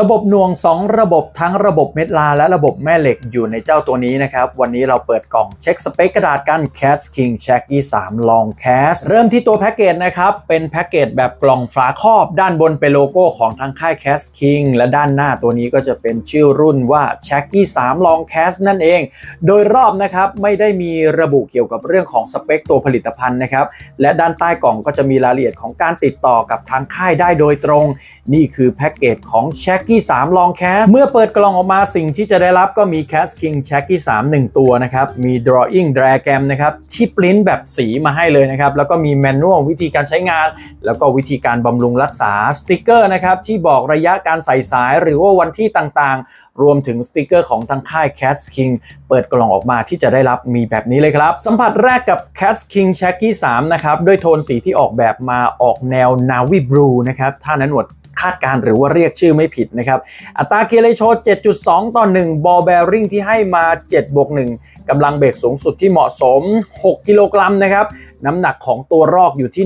ระบบหน่วง 2 ระบบทั้งระบบเม็ดลา และระบบแม่เหล็กอยู่ในเจ้าตัวนี้นะครับ วันนี้เราเปิดกล่องเช็คสเปคกระดาษกัน Cast King Check E 3 Long Cast เริ่มที่ตัวแพ็กเกจนะครับ เป็นแพ็กเกจแบบกล่องฝาครอบ ด้านบนเป็นโลโก้ของทางค่าย Cast King และด้านหน้าตัวนี้ก็จะเป็นชื่อรุ่นว่า Check E 3 Long Cast นั่นเอง โดยรอบนะครับไม่ได้มีระบุเกี่ยวกับเรื่องของสเปคตัวผลิตภัณฑ์นะครับและด้านใต้กล่องก็จะมีรายละเอียดของการติดต่อกับทางค่ายได้โดยตรง นี่คือแพ็กเกจของ c h a c k y 3 Long Cast เมื่อเปิดกล่องออกมาสิ่งที่จะได้รับก็มี Cast King c h a c k y 3 1 ตัวนะครับ มี Drawing Diagram นะครับ ที่ปริ้นแบบสีมาให้เลยนะครับ แล้วก็มีแมนนวลวิธีการใช้งาน แล้วก็วิธีการบำรุงรักษาสติกเกอร์นะครับ ที่บอกระยะการใส่สาย หรือว่าวันที่ต่างๆ รวมถึงสติกเกอร์ของทางค่าย Cast King เปิดกล่องออกมาที่จะได้รับมีแบบนี้เลยครับ สัมผัสแรกกับ Cast King c h a c k y 3 นะครับ ด้วยโทนสีที่ออกแบบมาออกแนว Navy Blue นะครับ ถ้านันหนวด คาดการ์หรือว่าเรียกชื่อไม่ผิดนะครับ อัตราเกียร์เลโช7.2 ต่อ 1 บอลแบริ่งที่ให้มา 7 บวก 1กำลังเบรกสูงสุดที่เหมาะสม 6 กิโลกรัมนะครับ น้ำหนักของตัวรอกอยู่ที่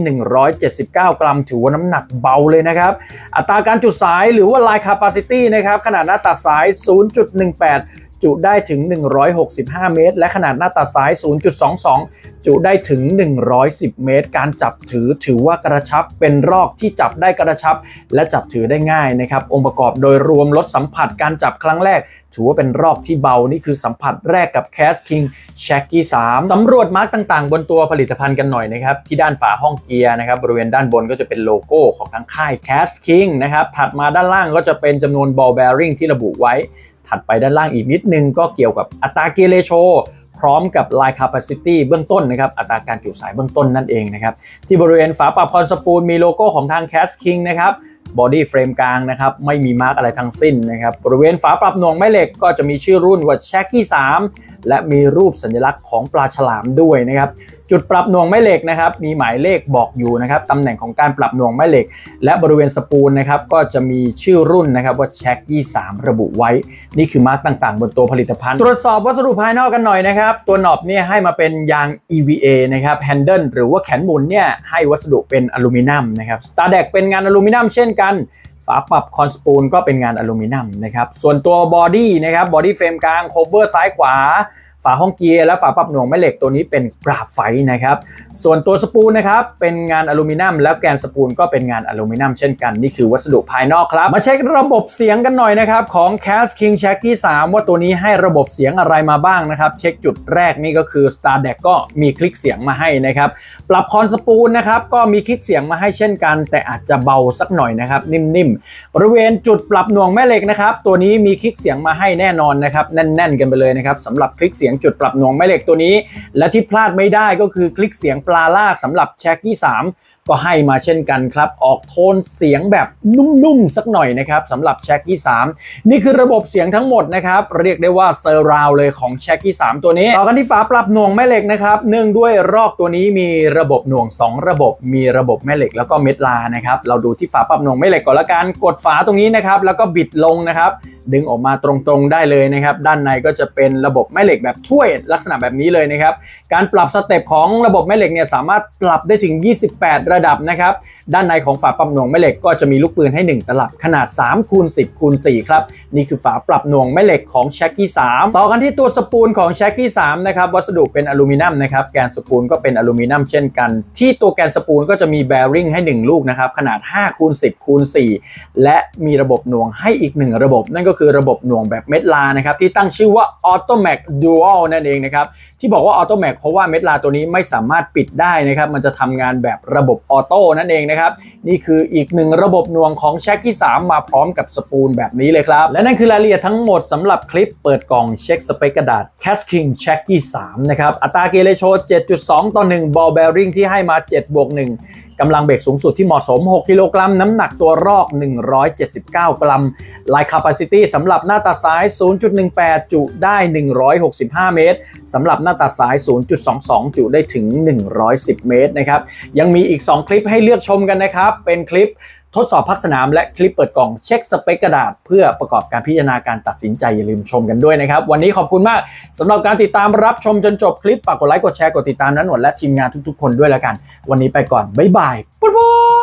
179 กรัม ถือว่าน้ำหนักเบาเลยนะครับ อัตราการจุดสายหรือว่า Line Capacity นะครับ ขนาดหน้าตัดสาย 0.18 จุได้ถึง 165 เมตร และขนาดหน้าตัดซ้าย 0.22 จุได้ถึง 110 เมตร การจับถือถือว่ากระชับเป็นรอกที่จับได้กระชับ และจับถือได้ง่ายนะครับองค์ประกอบโดยรวมลดสัมผัสการจับครั้งแรก ถือว่าเป็นรอกที่เบา นี่คือสัมผัสแรกกับ Cast King s h a c k y 3สำรวจมาร์กต่างๆ บนตัวผลิตภัณฑ์กันหน่อยนะครับที่ด้านฝาห้องเกียร์นะครับบริเวณด้านบนก็จะเป็นโลโก้ของทางค่าย Cast King นะครับถัดมาด้านล่างก็จะเป็นจำนวน ball bearing ที่ระบุไว้ ถัดไปด้านล่างอีกนิดนึงก็เกี่ยวกับอัตราเกเรโชพร้อมกับ Line Capacity เบื้องต้นนะครับ อัตราการจุสายเบื้องต้นนั่นเองนะครับ ที่บริเวณฝาปรับคอนสปูลมีโลโก้ของทาง Cast King นะครับ บอดี้เฟรมกลางนะครับไม่มีมาร์กอะไรทั้งสิ้นนะครับบริเวณฝาปรับหน่วงแม่เหล็กก็จะมีชื่อรุ่นว่า c h a c k y 3และมีรูปสัญลักษณ์ของปลาฉลามด้วยนะครับจุดปรับหน่วงแม่เหล็กนะครับมีหมายเลขบอกอยู่นะครับตำแหน่งของการปรับหน่วงแม่เหล็ก และบริเวณสปูลนะครับก็จะมีชื่อรุ่นนะครับว่า c h a c k y 3ระบุไว้ นี่คือมาร์กต่างๆ บนตัวผลิตภัณฑ์ ตรวจสอบวัสดุภายนอกกันหน่อยนะครับตัวหนอบเนี่ยให้มาเป็นยาง EVA นะครับแฮนเดิลหรือว่าแขนหมุนเนี่ยให้วัสดุเป็นอลูมิเนียมนะครับสตาร์เด็กเป็นงานอลูมิเนียมเช่นกันกัน ฝาปรับคอนสปูลก็เป็นงานอลูมิเนียมนะครับ ส่วนตัวบอดี้นะครับ บอดี้เฟรมกลางโคเวอร์ซ้ายขวา ฝาห้องเกียร์และฝาปรับหน่วงแม่เหล็กตัวนี้เป็นกราฟไฟต์นะครับ ส่วนตัวสปูลนะครับเป็นงานอลูมิเนียมแล้วแกนสปูลก็เป็นงานอลูมิเนียมเช่นกัน นี่คือวัสดุภายนอกครับ มาเช็คระบบเสียงกันหน่อยนะครับของ Cas King c h a c k y 3 ว่าตัวนี้ให้ระบบเสียงอะไรมาบ้างนะครับ เช็คจุดแรกนี่ก็คือ Star d e c ก็มีคลิกเสียงมาให้นะครับปรับคอนสปูลนะครับก็มีคลิกเสียงมาให้เช่นกัน แต่อาจจะเบาสักหน่อยนะครับนิ่มๆบริเวณจุดปรับหน่วงแม่เหล็กนะครับตัวนี้มีคลิกเสียงมาให้แน่นอนนะครับแน่น ๆ กันไปเลยนะครับสำหรับคลิกเสียงจุดปรับหน่วงแม่เหล็กตัวนี้ และที่พลาดไม่ได้ก็คือคลิกเสียงปลาลากสำหรับแช็กที่3ก็ให้มาเช่นกันครับ ออกโทนเสียงแบบนุ่มๆ สักหน่อยนะครับสำหรับแช็กที่3นี่คือระบบเสียงทั้งหมดนะครับ เรียกได้ว่าเซอร์ราวเลยของแช็กที่3ตัวนี้ ต่อกันที่ฝาปรับหน่วงแม่เหล็กนะครับ เนื่องด้วยรอกตัวนี้มีระบบหน่วง 2 ระบบ มีระบบแม่เหล็กแล้วก็เม็ดลานะครับ เราดูที่ฝาปรับหน่วงแม่เหล็กก่อนละกันกดฝาตรงนี้นะครับ แล้วก็บิดลงนะครับ ดึงออกมาตรงๆได้เลยนะครับ ด้านในก็จะเป็นระบบแม่เหล็กแบบถ้วยลักษณะแบบนี้เลยนะครับ การปรับสเต็ปของระบบแม่เหล็กเนี่ยสามารถปรับได้ถึง 28ระดับนะครับ ด้านในของฝาปรับหน่วงแม่เหล็กก็จะมีลูกปืนให้ 1 ตลับขนาด3คูณ10คูณ4ครับ นี่คือฝาปรับหน่วงแม่เหล็กของ c h a c k y 3ต่อกันที่ตัวสปูลของ c h a c k y 3นะครับ วัสดุเป็นอลูมิเนียมนะครับ แกนสปูลก็เป็นอลูมิเนียมเช่นกัน ที่ตัวแกนสปูลก็จะมีแบริ่งให้ 1 ลูกนะครับ ขนาด5คูณ10คูณ4และมีระบบหน่วงให้อีก 1 ระบบ นั่นก็คือระบบหน่วงแบบเม็ดลานะครับที่ตั้งชื่อว่า Automac Dual นั่นเองนะครับที่บอกว่า Automac เพราะว่าเม็ดลาตัวนี้ไม่สามารถปิดได้นะครับมันจะทำงานแบบระบบ ออโต้นั่นเองนะครับ นี่คืออีกหนึ่งระบบหน่วงของแช็กที่ 3 มาพร้อมกับสปูลแบบนี้เลยครับ และนั่นคือรายละเอียดทั้งหมดสำหรับคลิปเปิดกล่องเช็คสเปกกระดาษ Casking c h a c k y 3นะครับอัตราเกียร์เลโช7.2 ต่อ 1 บอลแบริ่งที่ให้มา7บวก1 กำลังเบรกสูงสุดที่เหมาะสม 6 กิโลกรัม น้ำหนักตัวรอก 179 กรัม Line Capacity สำหรับหน้าตาซ้าย 0.18 จุได้ 165 เมตรสำหรับหน้าตาซ้าย 0.22 จุได้ถึง 110 เมตรนะครับยังมีอีก 2 คลิปให้เลือกชมกันนะครับ เป็นคลิป ทดสอบพักสนามและคลิปเปิดกล่องเช็คสเปคกระดาษ เพื่อประกอบการพิจารณาการตัดสินใจอย่าลืมชมกันด้วยนะครับ วันนี้ขอบคุณมากสำหรับการติดตามรับชมจนจบคลิปฝากกดไลค์กดแชร์กดติดตามนั้นหนวดและทีมงานทุกๆ คนด้วยแล้วกัน วันนี้ไปก่อนบ๊ายบายปุ๊บ